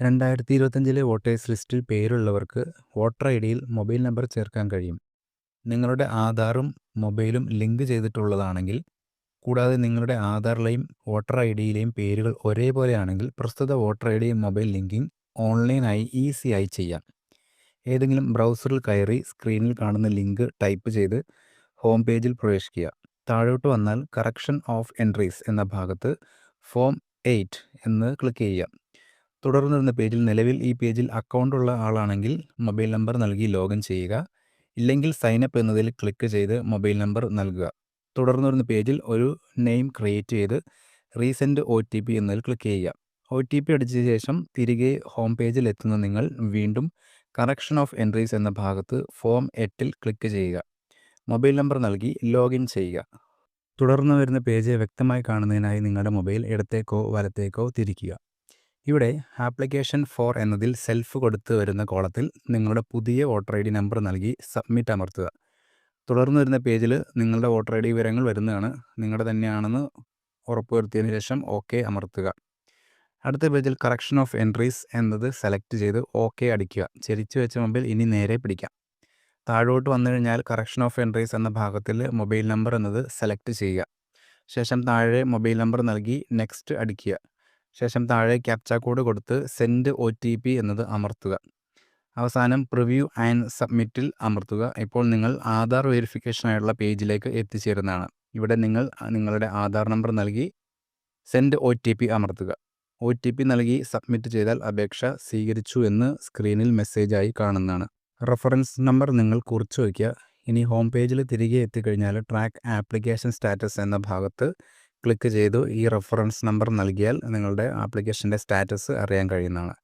രണ്ടായിരത്തി ഇരുപത്തഞ്ചിലെ വോട്ടേഴ്സ് ലിസ്റ്റിൽ പേരുള്ളവർക്ക് വോട്ടർ ഐ ഡിയിൽ മൊബൈൽ നമ്പർ ചേർക്കാൻ കഴിയും. നിങ്ങളുടെ ആധാറും മൊബൈലും ലിങ്ക് ചെയ്തിട്ടുള്ളതാണെങ്കിൽ കൂടാതെ നിങ്ങളുടെ ആധാറിലെയും വോട്ടർ ഐ ഡിയിലെയും പേരുകൾ ഒരേപോലെയാണെങ്കിൽ പ്രസ്തുത വോട്ടർ ഐ ഡിയും മൊബൈൽ ലിങ്കിങ് ഓൺലൈനായി ഈസിയായി ചെയ്യാം. ഏതെങ്കിലും ബ്രൗസറിൽ കയറി സ്ക്രീനിൽ കാണുന്ന ലിങ്ക് ടൈപ്പ് ചെയ്ത് ഹോം പേജിൽ പ്രവേശിക്കുക. താഴോട്ട് വന്നാൽ കറക്ഷൻ ഓഫ് എൻട്രീസ് എന്ന ഭാഗത്ത് ഫോം എയ്റ്റ് എന്ന് ക്ലിക്ക് ചെയ്യുക. തുടർന്ന് വരുന്ന പേജിൽ നിലവിൽ ഈ പേജിൽ അക്കൗണ്ട് ഉള്ള ആളാണെങ്കിൽ മൊബൈൽ നമ്പർ നൽകി ലോഗിൻ ചെയ്യുക. ഇല്ലെങ്കിൽ സൈനപ്പ് എന്നതിൽ ക്ലിക്ക് ചെയ്ത് മൊബൈൽ നമ്പർ നൽകുക. തുടർന്ന് വരുന്ന പേജിൽ ഒരു നെയിം ക്രിയേറ്റ് ചെയ്ത് റീസെന്റ് ഒ ടി പി എന്നതിൽ ക്ലിക്ക് ചെയ്യുക. ഒ ടി പി അടിച്ച ശേഷം തിരികെ ഹോം പേജിൽ എത്തുന്ന നിങ്ങൾ വീണ്ടും കറക്ഷൻ ഓഫ് എൻട്രീസ് എന്ന ഭാഗത്ത് ഫോം എട്ടിൽ ക്ലിക്ക് ചെയ്യുക. മൊബൈൽ നമ്പർ നൽകി ലോഗിൻ ചെയ്യുക. തുടർന്ന് വരുന്ന പേജ് വ്യക്തമായി കാണുന്നതിനായി നിങ്ങളുടെ മൊബൈൽ ഇടത്തേക്കോ വലത്തേക്കോ തിരിക്കുക. ഇവിടെ ആപ്ലിക്കേഷൻ ഫോർ എന്നതിൽ സെൽഫ് കൊടുത്ത് വരുന്ന കോളത്തിൽ നിങ്ങളുടെ പുതിയ വോട്ടർ ഐ ഡി നമ്പർ നൽകി സബ്മിറ്റ് അമർത്തുക. തുടർന്ന് വരുന്ന പേജിൽ നിങ്ങളുടെ വോട്ടർ ഐ ഡി വിവരങ്ങൾ വരുന്നതാണ്. നിങ്ങളുടെ തന്നെയാണെന്ന് ഉറപ്പുവരുത്തിയതിന് ശേഷം ഓക്കെ അമർത്തുക. അടുത്ത പേജിൽ കറക്ഷൻ ഓഫ് എൻട്രീസ് എന്നത് സെലക്ട് ചെയ്ത് ഓക്കെ അടിക്കുക. ചെരിച്ചു വെച്ച മുമ്പിൽ ഇനി നേരെ പിടിക്കാം. താഴോട്ട് വന്നു കഴിഞ്ഞാൽ കറക്ഷൻ ഓഫ് എൻട്രീസ് എന്ന ഭാഗത്തിൽ മൊബൈൽ നമ്പർ എന്നത് സെലക്ട് ചെയ്യുക. ശേഷം താഴെ മൊബൈൽ നമ്പർ നൽകി നെക്സ്റ്റ് അടിക്കുക. ശേഷം താഴെ ക്യാപ്ച കോഡ് കൊടുത്ത് സെൻഡ് ഒ ടി പി എന്നത് അമർത്തുക. അവസാനം പ്രിവ്യൂ ആൻഡ് സബ്മിറ്റിൽ അമർത്തുക. ഇപ്പോൾ നിങ്ങൾ ആധാർ വെരിഫിക്കേഷനായുള്ള പേജിലേക്ക് എത്തിച്ചേരുന്നതാണ്. ഇവിടെ നിങ്ങൾ നിങ്ങളുടെ ആധാർ നമ്പർ നൽകി സെൻഡ് ഒ ടി പി അമർത്തുക. ഒ ടി പി നൽകി സബ്മിറ്റ് ചെയ്താൽ അപേക്ഷ സ്വീകരിച്ചു എന്ന് സ്ക്രീനിൽ മെസ്സേജായി കാണുന്നതാണ്. റഫറൻസ് നമ്പർ നിങ്ങൾ കുറിച്ചു വയ്ക്കുക. ഇനി ഹോം പേജിൽ തിരികെ എത്തിക്കഴിഞ്ഞാൽ ട്രാക്ക് ആപ്ലിക്കേഷൻ സ്റ്റാറ്റസ് എന്ന ഭാഗത്ത് ക്ലിക്ക് ചെയ്തു ഈ റെഫറൻസ് നമ്പർ നൽകിയാൽ നിങ്ങളുടെ ആപ്ലിക്കേഷന്റെ സ്റ്റാറ്റസ് അറിയാൻ കഴിയുന്നതാണ്.